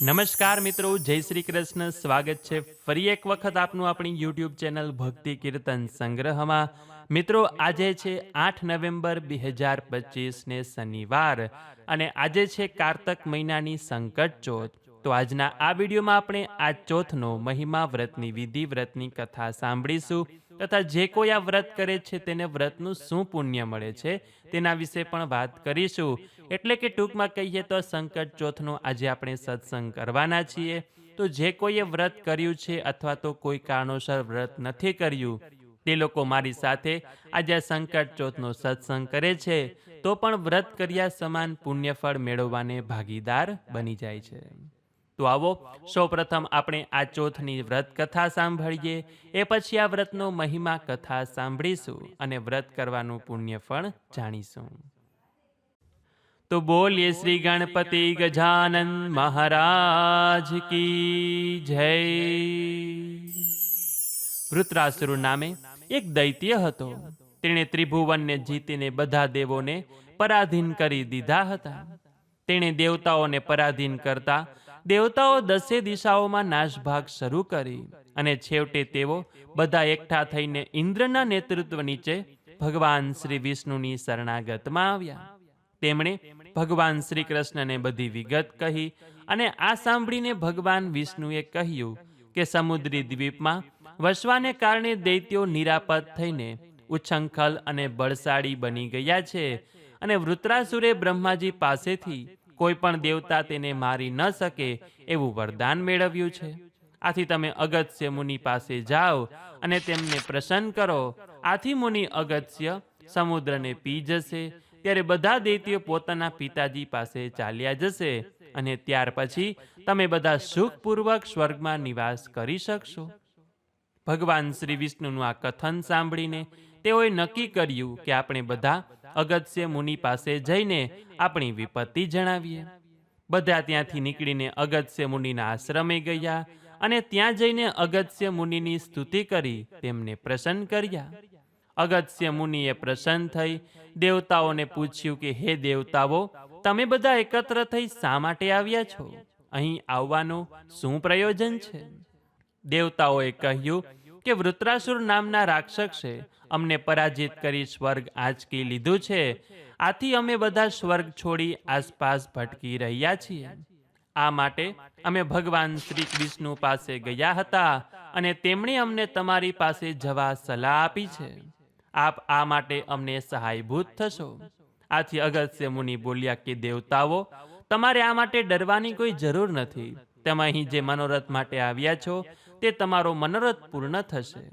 નમસ્કાર મિત્રો, જય શ્રી કૃષ્ણ. સ્વાગત છે ફરી એક વખત આપનું આપણી યુટ્યુબ ચેનલ ભક્તિ કીર્તન સંગ્રહમાં. મિત્રો, આજે છે આઠ નવેમ્બર બે હજાર પચીસને શનિવાર અને આજે છે કારતક મહિનાની સંકટ ચોથ. તો આજના આ વિડીયોમાં આપણે આ ચોથનો મહિમા વ્રતની વિધિ, વ્રતની કથા સાંભળીશું. તથા જે કોઈ આ વ્રત કરે છે તેને વ્રતનું શું પુણ્ય મળે છે તેના વિશે પણ વાત કરીશું. એટલે કે ટૂંકમાં કહીએ તો સંકટ ચોથનો આજે આપણે સત્સંગ કરવાના છીએ. તો જે કોઈએ વ્રત કર્યું છે અથવા તો કોઈ કારણોસર વ્રત નથી કર્યું, તે લોકો મારી સાથે આજે સંકટ ચોથનો સત્સંગ કરે છે. તો પણ વ્રત કર્યા સમાન પુણ્યફળ મેળવવાને ભાગીદાર બની જાય છે. તો આવો, સૌપ્રથમ આપણે આ ચોથની વ્રત કથા સાંભળીએ. એ પછી આ વ્રતનો મહિમા કથા સાંભળીશું અને વ્રત કરવાનું પુણ્ય પણ જાણીશું. તો બોલીએ શ્રી ગણપતિ ગજાનન મહારાજ કી જય. વૃત્રાસુર નામે એક દૈત્ય હતો. તેણે ત્રિભુવનને જીતીને બધા દેવોને પરાધીન કરી દીધા હતા. તેણે દેવતાઓને પરાધીન કરતા દેવતાઓ દસે દિશાઓમાં નાશભાગ શરૂ કરી અને છેવટે તેઓ બધા એકઠા થઈને ઇન્દ્રના નેતૃત્વ નીચે ભગવાન શ્રી વિષ્ણુની શરણાગતમાં આવ્યા. તેમણે ભગવાન શ્રી કૃષ્ણને બધી વિગત કહી અને આ સાંભળીને ભગવાન વિષ્ણુએ કહ્યું કે સમુદ્રી દ્વીપમાં વસવાને કારણે દૈત્યો નિરાપદ થઈને ઉચ્છંખલ અને બળશાળી બની ગયા છે અને વૃત્રાસુરે બ્રહ્માજી પાસેથી કોઈ પણ દેવતા તેને મારી ન શકે એવું વરદાન મેળવ્યું છે. આથી તમે અગત્ય મુનિ પાસે જાઓ અને તેમને પ્રસન્ન કરો. આથી મુનિ અગત્ય સમુદ્રને પી જશે, ત્યારે બધા દૈત્યો પોતાના પિતાજી પાસે ચાલ્યા જશે અને ત્યાર પછી તમે બધા સુખપૂર્વક સ્વર્ગમાં નિવાસ કરી શકશો. ભગવાન શ્રી વિષ્ણુનું આ કથન સાંભળીને તેઓએ નક્કી કર્યું કે આપણે બધા અગત્ય મુનિ પાસે જઈને આપણી વિપત્તિ જણાવીએ. બધા ત્યાંથી નીકળીને અગત્ય મુનિના આશ્રમે ગયા અને ત્યાં જઈને અગત્ય મુનિની સ્તુતિ કરી તેમને પ્રસન્ન કર્યા. અગત્ય મુનિએ પ્રસન્ન થઈ દેવતાઓને પૂછ્યું કે, હે દેવતાઓ, તમે બધા એકત્ર થઈ શા માટે આવ્યા છો? અહીં આવવાનું શું પ્રયોજન છે? દેવતાઓએ કહ્યું કે વૃત્રાસુર નામના રાક્ષસે અમને પરાજિત કરી સ્વર્ગ આંચકી લીધું છે. આથી અમે બધા સ્વર્ગ છોડી આસપાસ ભટકી રહ્યા છીએ. આ માટે અમે ભગવાન શ્રી વિષ્ણુ પાસે ગયા હતા અને તેમણે અમને તમારી પાસે જવા સલાહ આપી છે. આપ આ માટે અમને સહાયભૂત થશો. આથી અગત્ય મુનિ બોલ્યા કે, દેવતાઓ, તમારે આ માટે ડરવાની કોઈ જરૂર નથી. તમે અહીં જે મનોરથ માટે આવ્યા છો તે તમારો મનોરથ પૂર્ણ થશે.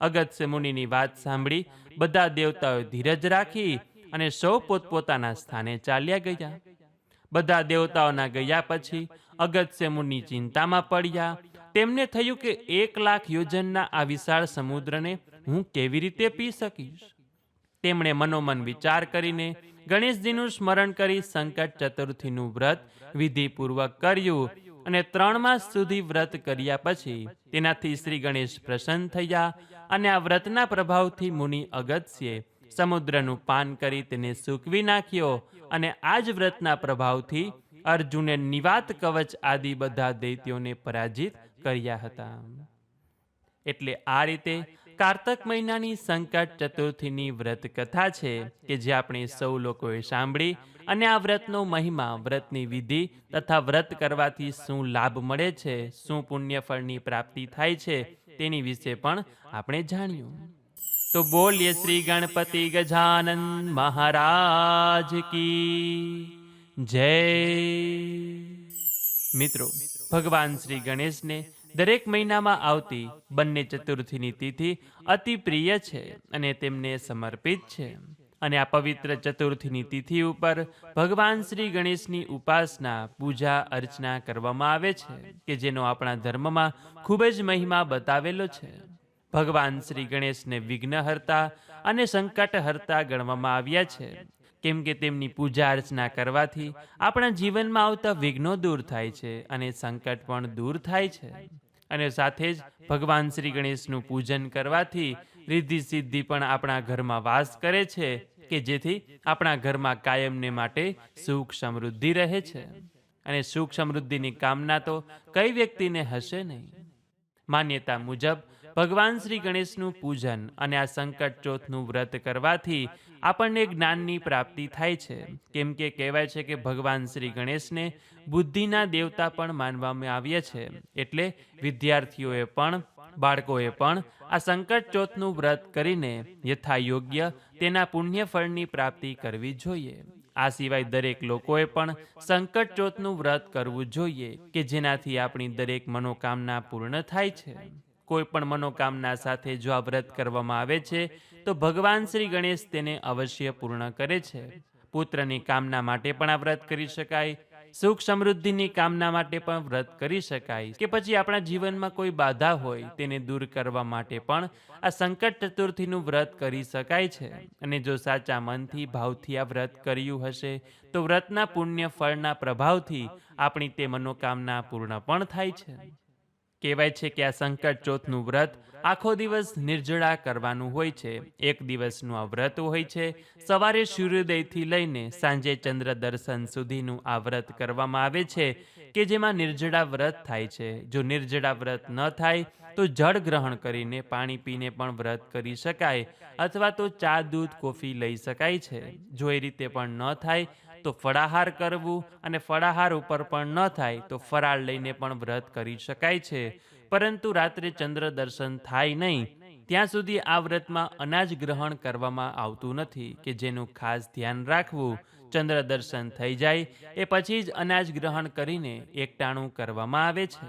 અગત્ય મુનિની વાત સાંભળી બધા દેવતાઓએ ધીરજ રાખી અને સૌ પોતપોતાના સ્થાને ચાલ્યા ગયા. બધા દેવતાઓના ગયા પછી અગત્ય મુનિ ચિંતામાં પડ્યા. તેમને થયું કે એક લાખ યોજનના આ વિશાળ સમુદ્રને હું કેવી રીતે પી શકીશ? તેમણે મનોમન વિચાર કરીને ગણેશજીનું સ્મરણ કરી સંકટ ચતુર્થીનું વ્રત વિધિપૂર્વક કર્યું અને ત્રણ માસ સુધી વ્રત કર્યા પછી તેનાથી શ્રી ગણેશ પ્રસન્ન થયા અને આ વ્રતના પ્રભાવથી મુનિ અગત્યે સમુદ્રનું પાન કરી તેને સૂકવી નાખ્યો અને આ જ વ્રતના પ્રભાવથી અર્જુને નિવાત કવચ આદિ બધા દૈત્યોને પરાજિત કર્યા હતા. એટલે આ રીતે કારતક મહિનાની સંકટ ચતુર્થીની વ્રત કથા છે કે જે આપણે સૌ લોકોએ સાંભળી અને આ વ્રતનો મહિમા, વ્રતની વિધિ તથા વ્રત કરવાથી શું લાભ મળે છે, શું પુણ્યફળની પ્રાપ્તિ થાય છે તેની વિશે પણ આપણે જાણ્યું. તો બોલીએ શ્રી ગણપતિ ગજાનંદ મહારાજ કી જય. મિત્રો, ભગવાન શ્રી ગણેશને દરેક મહિનામાં આવતી બંને ચતુર્થીની તિથિ અતિ પ્રિય છે અને તેમને સમર્પિત છે. અને આ પવિત્ર ચતુર્થીની તિથિ ઉપર ભગવાન શ્રી ગણેશની ઉપાસના, પૂજા, અર્ચના કરવામાં આવે છે, કે જેનો આપણા ધર્મમાં ખૂબ જ મહિમા બતાવેલો છે. ભગવાન શ્રી ગણેશને વિઘ્નહર્તા અને સંકટહર્તા ગણવામાં આવ્યા છે. કેમ કે તેમની પૂજા અર્ચના કરવાથી આપણા જીવનમાં આવતા વિઘ્નો દૂર થાય છે અને સંકટ પણ દૂર થાય છે. અને સાથે જ ભગવાન શ્રી ગણેશનું પૂજન કરવાથી રિદ્ધિ સિદ્ધિ પણ આપણા ઘરમાં વાસ કરે છે કે જેથી આપણા ઘરમાં કાયમને માટે સુખ સમૃદ્ધિ રહે છે. અને સુખ સમૃદ્ધિની કામના તો કઈ વ્યક્તિને હશે નહીં. માન્યતા મુજબ ભગવાન શ્રી ગણેશનું પૂજન અને આ સંકટ ચોથનું વ્રત કરવાથી આપણને જ્ઞાનની પ્રાપ્તિ થાય છે. કેમ કે કહેવાય છે કે ભગવાન શ્રી ગણેશને બુદ્ધિના દેવતા પણ માનવામાં આવ્યા છે. એટલે વિદ્યાર્થીઓએ પણ, બાળકોએ પણ આ સંકટ ચોથનું વ્રત કરીને યથાયોગ્ય તેના પુણ્ય ફળની પ્રાપ્તિ કરવી જોઈએ. આ સિવાય દરેક લોકોએ પણ સંકટ ચોથનું વ્રત કરવું જોઈએ કે જેનાથી આપણી દરેક મનોકામના પૂર્ણ થાય છે. કોઈ પણ મનોકામના સાથે જો આ વ્રત કરવામાં આવે છે, તો ભગવાન શ્રી ગણેશ તેને અવશ્ય પૂર્ણ કરે છે. પુત્રની કામના માટે પણ આ વ્રત કરી શકાય, સુખ સમૃદ્ધિની કામના માટે પણ વ્રત કરી શકાય કે પછી આપણા જીવનમાં કોઈ બાધા હોય તેને દૂર કરવા માટે પણ આ સંકટ ચતુર્થીનું વ્રત કરી શકાય છે. અને જો સાચા મનથી, ભાવથી આ વ્રત કર્યું હશે, તો વ્રતના પુણ્ય ફળના પ્રભાવથી આપણી તે મનોકામના પૂર્ણ પણ થાય છે. કહેવાય છે કે આ સંકટ ચોથનું વ્રત આખો દિવસ નિર્જળા કરવાનું હોય છે. એક દિવસનું આ વ્રત હોય છે. સવારે સૂર્યોદયથી લઈને સાંજે ચંદ્ર દર્શન સુધીનું આ વ્રત કરવામાં આવે છે કે જેમાં નિર્જળા વ્રત થાય છે. જો નિર્જળા વ્રત ન થાય, તો જળ ગ્રહણ કરીને પાણી પીને પણ વ્રત કરી શકાય અથવા તો ચા, દૂધ, કોફી લઈ શકાય છે. જો એ રીતે પણ ન થાય તો ફળાહાર કરવું અને ફળાહાર ઉપર પણ ન થાય તો ફરાળ લઈને પણ વ્રત કરી શકાય છે. પરંતુ રાત્રે ચંદ્ર દર્શન થાય નહીં, ત્યાં સુધી આ વ્રતમાં અનાજ ગ્રહણ કરવામાં આવતું નથી કે જેનું ખાસ ધ્યાન રાખવું ચંદ્ર દર્શન થઈ જાય એ પછી જ અનાજ ગ્રહણ કરીને એકટાણું કરવામાં આવે છે.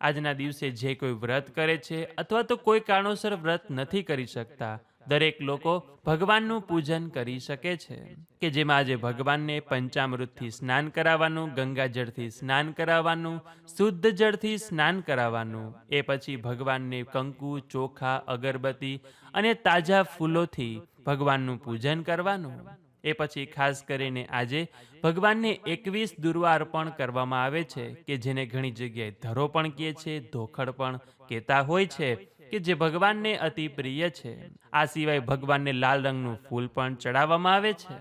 આજના દિવસે જે કોઈ વ્રત કરે છે અથવા તો કોઈ કારણોસર વ્રત નથી કરી શકતા દરેક લોકો ભગવાનનું પૂજન કરી શકે છે. કે જેમાં આજે ભગવાનને પંચામૃતથી સ્નાન કરાવવાનું, ગંગાજળથી સ્નાન કરાવવાનું, શુદ્ધ જળથી સ્નાન કરાવવાનું, એ પછી ભગવાનને કંકુ, ચોખા, અગરબત્તી અને તાજા ફૂલોથી ભગવાનનું પૂજન કરવાનું. એ પછી ખાસ કરીને આજે ભગવાનને એકવીસ દુર્વા અર્પણ કરવામાં આવે છે, કે જેને ઘણી જગ્યાએ ધરો પણ કહે છે ધોખડ પણ કહેતા હોય છે કે જે ભગવાનને અતિ પ્રિય છે. આ સિવાય ભગવાનને લાલ રંગનું ફૂલ પણ ચડાવવામાં આવે છે.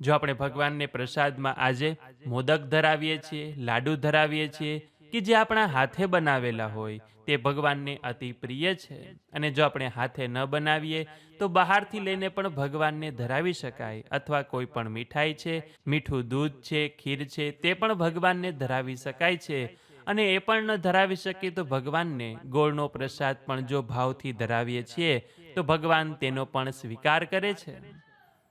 જો આપણે ભગવાનને પ્રસાદમાં આજે મોદક ધરાવીએ છીએ, લાડુ ધરાવીએ છીએ કે જે આપણા હાથે બનાવેલા હોય, તે ભગવાનને અતિ પ્રિય છે. અને જો આપણે હાથે ન બનાવીએ, તો બહારથી લઈને પણ ભગવાનને ધરાવી શકાય અથવા કોઈ પણ મીઠાઈ છે, મીઠું દૂધ છે, ખીર છે, તે પણ ભગવાનને ધરાવી શકાય છે. અને એ પણ ન ધરાવી શકીએ તો ભગવાનને ગોળનો પ્રસાદ પણ જો ભાવથી ધરાવીએ છીએ, તો ભગવાન તેનો પણ સ્વીકાર કરે છે.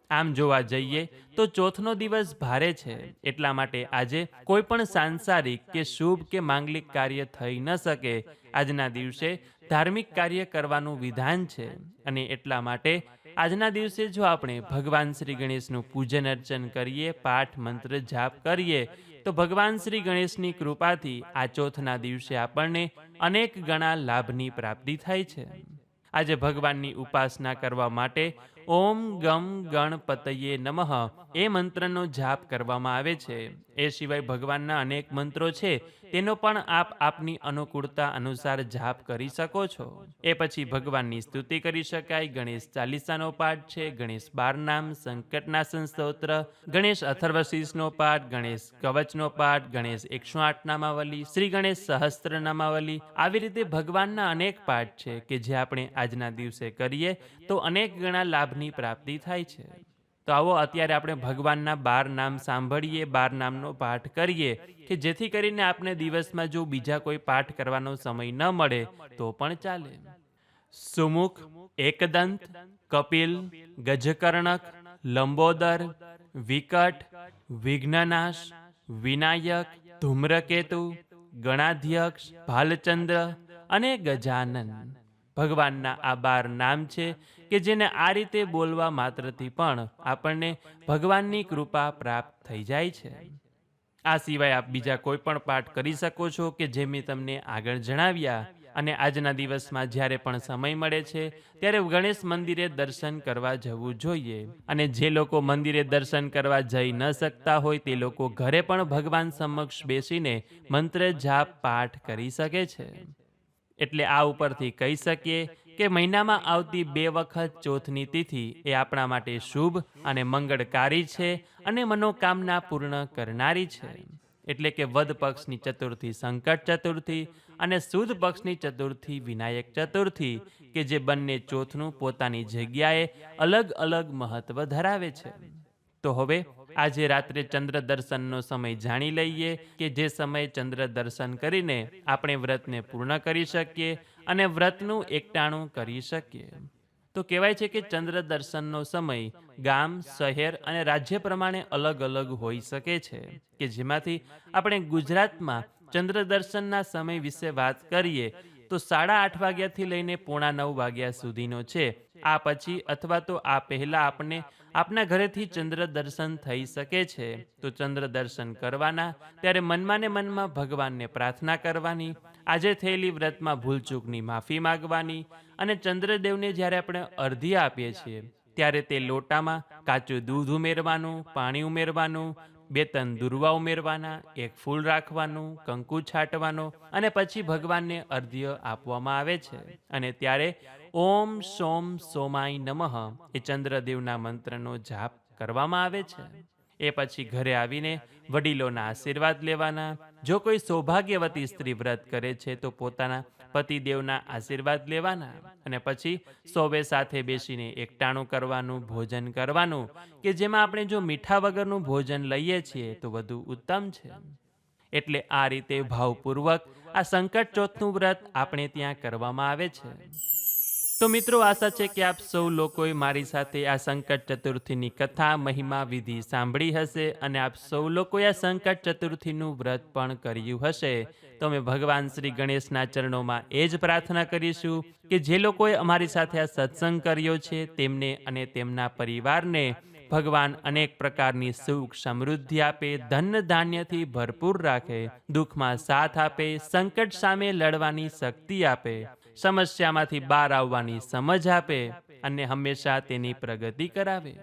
આમ જોવા જઈએ તો ચોથનો દિવસ ભારે છે, એટલા માટે આજે કોઈ પણ સાંસારિક કે શુભ કે માંગલિક કાર્ય થઈ ન શકે. આજના દિવસે ધાર્મિક કાર્ય કરવાનું વિધાન છે અને એટલા માટે આજના દિવસે જો આપણે ભગવાન શ્રી ગણેશનું પૂજન અર્ચન કરીએ, પાઠ, મંત્ર જાપ કરીએ તો ભગવાન શ્રી ગણેશની કૃપાથી આ ચોથના દિવસે આપણને અનેક ગણા લાભની પ્રાપ્તિ થાય છે. આજે ભગવાનની ઉપાસના કરવા માટે ઓમ ગમ ગણપતયે નમઃ એ મંત્રનો જાપ કરવામાં આવે છે. એ સિવાય ભગવાનના અનેક મંત્રો છે તેનો પણ આપ આપની અનુકૂળતા અનુસાર જાપ કરી શકો છો. એ પછી ભગવાનની સ્તુતિ કરી શકાય. ગણેશ ચાલીસાનો પાઠ છે, ગણેશ બારનામ સંકટનાશન સ્તોત્ર ગણેશ અથર્વશીષનો પાઠ, ગણેશ કવચનો પાઠ, ગણેશ એકસો આઠ નામાવલી, શ્રી ગણેશ સહસ્ત્ર નામાવલી. આવી રીતે ભગવાનના અનેક પાઠ છે કે જે આપણે આજના દિવસે કરીએ તો અનેક ગણા લાભની પ્રાપ્તિ થાય છે. તો આવો અત્યારે આપણે ભગવાનના બાર નામ સાંભળીએ, બાર નામનો પાઠ કરીએ કે જેથી કરીને આપણે દિવસમાં જો બીજા કોઈ પાઠ કરવાનો સમય ન મળે તો પણ ચાલે. સુમુખ, એકદંત, કપિલ, ગજકર્ણક, લંબોદર, વિકટ, વિઘ્નનાશ, વિનાયક, ધૂમ્રકેતુ, ગણાધ્યક્ષ, ભાલચંદ્ર અને ગજાનન. ભગવાનના આ બાર નામ છે કે જેને આ રીતે બોલવા માત્રથી પણ આપણને ભગવાનની કૃપા પ્રાપ્ત થઈ જાય છે. આ સિવાય આપ બીજા કોઈ પણ પાઠ કરી શકો છો કે જે મેં તમને આગળ જણાવ્યા અને આજના દિવસમાં જ્યારે પણ સમય મળે છે ત્યારે ગણેશ મંદિરે દર્શન કરવા જવું જોઈએ. અને જે લોકો મંદિરે દર્શન કરવા જઈ ન શકતા હોય તે લોકો ઘરે પણ ભગવાન સમક્ષ બેસીને મંત્ર જાપ પાઠ કરી શકે છે. એટલે આ ઉપરથી કહી શકીએ કે મહિનામાં આવતી બે વખત ચોથની તિથિ એ આપણા માટે શુભ અને મંગળકારી છે અને મનોકામના પૂર્ણ કરનારી છે. એટલે કે વદ પક્ષની ચતુર્થી સંકટ ચતુર્થી અને સુદ પક્ષની ચતુર્થી વિનાયક ચતુર્થી, કે જે બંને ચોથનું પોતાની જગ્યાએ અલગ અલગ મહત્વ ધરાવે છે. તો હવે આજે રાત્રે ચંદ્ર દર્શનનો સમય જાણી લઈએ કે જે સમયે ચંદ્ર દર્શન કરીને આપણે વ્રતને પૂર્ણ કરી શકીએ અને વ્રતનું એકટાણું કરી શકીએ. તો કહેવાય છે કે ચંદ્ર દર્શનનો સમય ગામ, શહેર અને રાજ્ય પ્રમાણે અલગ અલગ હોઈ શકે છે, કે જેમાંથી આપણે ગુજરાતમાં ચંદ્ર દર્શનના સમય વિશે વાત કરીએ તો સાડા આઠ વાગ્યાથી લઈને પોણા નવ વાગ્યા સુધીનો છે આ પછી અથવા તો આ પહેલા આપને આપના ઘરેથી ચંદ્ર દર્શન થઈ શકે છે. તો ચંદ્ર દર્શન કરવાના, ત્યારે મનમાં મનમાં ભગવાનને પ્રાર્થના કરવાની, આજે થયેલી વ્રતમાં ભૂલચૂકની માફી માગવાની અને ચંદ્રદેવને જ્યારે આપણે અર્ધી આપીએ છીએ, ત્યારે તે લોટામાં કાચું દૂધ ઉમેરવાનું, પાણી ઉમેરવાનું, બે ત્રણ દુર્વા ઉમેરવાના, એક ફૂલ રાખવાનું, કંકુ છાંટવાનો અને પછી ભગવાનને અર્ધ્ય આપવામાં આવે છે. અને ત્યારે ઓમ સોમ સોમાય નમઃ એ ચંદ્રદેવના મંત્રનો જાપ કરવામાં આવે છે. એ પછી ઘરે આવીને વડીલોના આશીર્વાદ લેવાના. જો કોઈ સૌભાગ્યવતી સ્ત્રી વ્રત કરે છે તો પોતાના પતિદેવના આશીર્વાદ લેવાના અને પછી સૌવે સાથે બેસીને એકટાણું કરવાનું, ભોજન કરવાનું કે જેમાં આપણે જો મીઠા વગરનું ભોજન લઈએ છીએ તો વધુ ઉત્તમ છે. એટલે આ રીતે ભાવપૂર્વક આ સંકટ ચોથનું વ્રત આપણે ત્યાં કરવામાં આવે છે. તો મિત્રો આશા છે કે આપ સૌ લોકોએ મારી સાથે આ સંકટ ચતુર્થીની કથા, મહિમા વિધિ સાંભળી હશે અને આપ સૌ લોકોએ આ સંકટ ચતુર્થીનું વ્રત પણ કર્યું હશે. તો અમે ભગવાન શ્રી ગણેશના ચરણોમાં એ જ પ્રાર્થના કરીશું કે જે લોકોએ અમારી સાથે આ સત્સંગ કર્યો છે, તેમને અને તેમના પરિવારને ભગવાન અનેક પ્રકારની સુખ સમૃદ્ધિ આપે, ધન ધાન્યથી ભરપૂર રાખે, દુઃખમાં સાથ આપે, સંકટ સામે લડવાની શક્તિ આપે. સમસ્યામાંથી બહાર આવવાની સમજ આપે અને હંમેશા તેની પ્રગતિ કરાવે.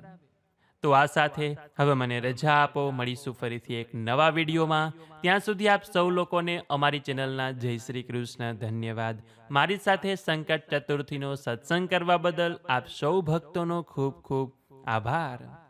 તો આ સાથે હવે મને રજા આપો. મળીશું ફરીથી એક નવા વિડીયોમાં. ત્યાં સુધી આપ સૌ લોકોને અમારી ચેનલના જય શ્રી કૃષ્ણ ધન્યવાદ. મારી સાથે સંકટ ચતુર્થીનો સત્સંગ કરવા બદલ આપ સૌ ભક્તોનો ખૂબ ખૂબ આભાર.